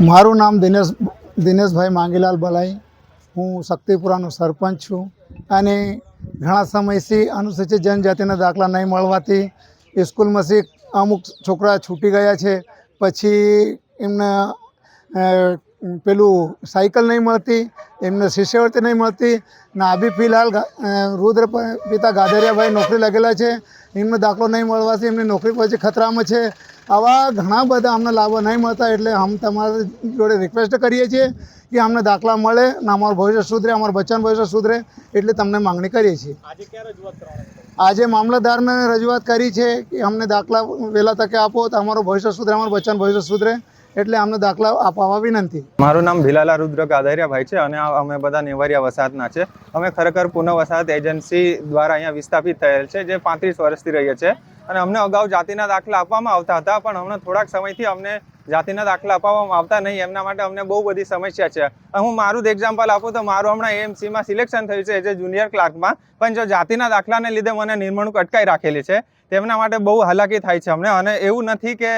મારું નામ દિનેશ દિનેશભાઈ માંગીલાલ બલાઈ હું શક્તિપુરાનો સરપંચ છું અને ઘણા સમયથી અનુસૂચિત જનજાતિના દાખલા નહીં મળવાથી સ્કૂલમાંથી અમુક છોકરા છૂટી ગયા છે. પછી એમને પેલું સાયકલ નહીં મળતી, એમને શિષ્યવૃત્તિ નહીં મળતી. ને અભી ફિલહાલ રુદ્ર પિતા ગાધરિયાભાઈ નોકરી લાગેલા છે. એમનો દાખલો નહીં મળવાથી એમની નોકરી પછી ખતરામાં છે. આવા ઘણા બધા અમને લાભો નહીં મળતા એટલે અમે તમારી જોડે રિક્વેસ્ટ કરીએ છીએ કે અમને દાખલા મળે ને અમારું ભવિષ્ય સુધરે, અમારું બચ્ચાનું ભવિષ્ય સુધરે એટલે તમને માંગણી કરીએ છીએ. આજે મામલતદારને રજૂઆત કરી છે કે અમને દાખલા વહેલા તકે આપો તો અમારું ભવિષ્ય સુધરે, અમારું બચ્ચાનું ભવિષ્ય સુધરે એટલે અમને દાખલા અપાવવા વિનંતી. મારું નામ ભીલાલા રુદ્ર કાદરિયા ભાઈ છે અને અમે બધા નેવારિયા વસાહતના છે. અમે ખરેખર પુનઃ વસાહત એજન્સી દ્વારા અહીંયા વિસ્થાપિત થયેલ છે, જે પાંત્રીસ વર્ષથી રહીએ છે. અને અમને અગાઉ જાતિના દાખલા આપવામાં આવતા હતા, પણ હમણાં થોડાક સમયથી અમને જાતિના દાખલા અપાવવામાં આવતા નહીં, એમના માટે અમને બહુ બધી સમસ્યા છે. હું મારું જ એક્ઝામ્પલ આપું તો મારું હમણાં એએમસીમાં સિલેક્શન થયું છે એ જુનિયર ક્લાર્કમાં પણ જો જાતિના દાખલાને લીધે મને નિર્મણૂક અટકાઈ રાખેલી છે, તેમના માટે બહુ હાલાકી થાય છે અમને. અને એવું નથી કે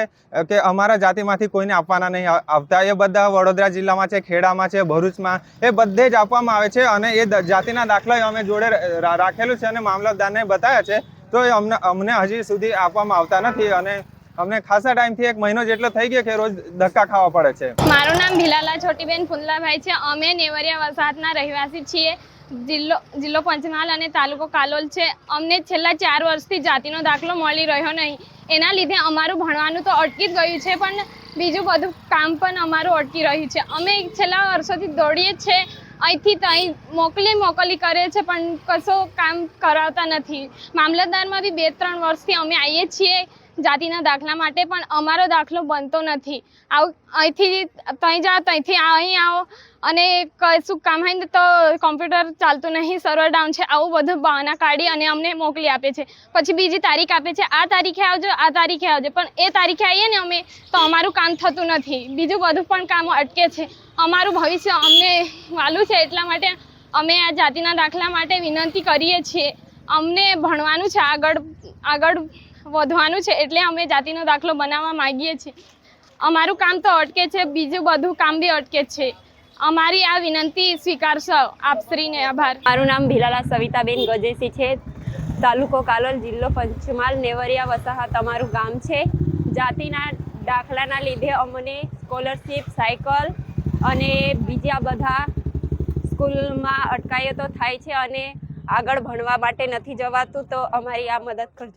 કે અમારા જાતિમાંથી કોઈને આપવાના નહીં. આવતા એ બધા વડોદરા જિલ્લામાં છે, ખેડામાં છે, ભરૂચમાં. એ બધે જ આપવામાં આવે છે અને એ જાતિના દાખલા અમે જોડે રાખેલું છે અને મામલતદારને બતાવ્યા છે. તો એ અમને અમને હજી સુધી આપવામાં આવતા નથી અને અમને ખાસા ટાઈમથી એક મહિનો જેટલો થઈ ગયો કે રોજ ધક્કા ખાવા પડે છે. મારું નામ ભીલાલા છોટીબેન ફુંદલાભાઈ છે. અમે નેવરિયા વસાહતના રહેવાસી છીએ. જિલ્લો જિલ્લો પંચમહાલ અને તાલુકો કાલોલ છે. અમને છેલ્લા ચાર વર્ષથી જાતિનો દાખલો મળી રહ્યો નહીં. એના લીધે અમારું ભણવાનું તો અટકી જ ગયું છે, પણ બીજું બધું કામ પણ અમારું અટકી રહ્યું છે. અમે છેલ્લા વર્ષોથી દોડીએ છીએ અહીંથી ત્યાં મોકલી મોકલી કરે છે, પણ કશો કામ કરાવતા નથી. મામલતદારમાં બી બે ત્રણ વર્ષથી અમે આવીએ છીએ. જાતિના દાખલા માટે પણ અમારો દાખલો બનતો નથી. આવું અહીંથી ત્યાં જાઓ ત્યાંથી અહીં આવો. અને કશું કામ હોય તો કોમ્પ્યુટર ચાલતું નહીં સર્વર ડાઉન છે, આવું બધું બહાના કાઢી અને અમને મોકલી આપે છે. પછી બીજી તારીખ આપે છે, આ તારીખે આવજો, આ તારીખે આવજો. પણ એ તારીખે આવીએ ને અમે, તો અમારું કામ થતું નથી. બીજું બધું પણ કામ અટકે છે. અમારું ભવિષ્ય અમને વાલું છે, એટલા માટે અમે આ જાતિના દાખલા માટે વિનંતી કરીએ છીએ. અમને ભણવાનું છે, આગળ આગળ વધવાનું છે એટલે અમે જાતિનો દાખલો બનાવવા માગીએ છીએ. અમારું કામ તો અટકે છે, બીજું બધું કામ બી અટકે છે. અમારી આ વિનંતી સ્વીકારશો આપશ્રીને આભાર. મારું નામ ભીલાલા સવિતાબેન ગજેસી છે. તાલુકો કાલોલ જિલ્લો પંચમહાલ, નેવરિયા, વસાહત અમારું ગામ છે. જાતિના દાખલાના લીધે અમને સ્કોલરશીપ, સાયકલ અને બીજા બધા સ્કૂલમાં અટકાયતો થાય છે અને આગળ ભણવા માટે નથી જવાતું, તો અમારી આ મદદ કરજો.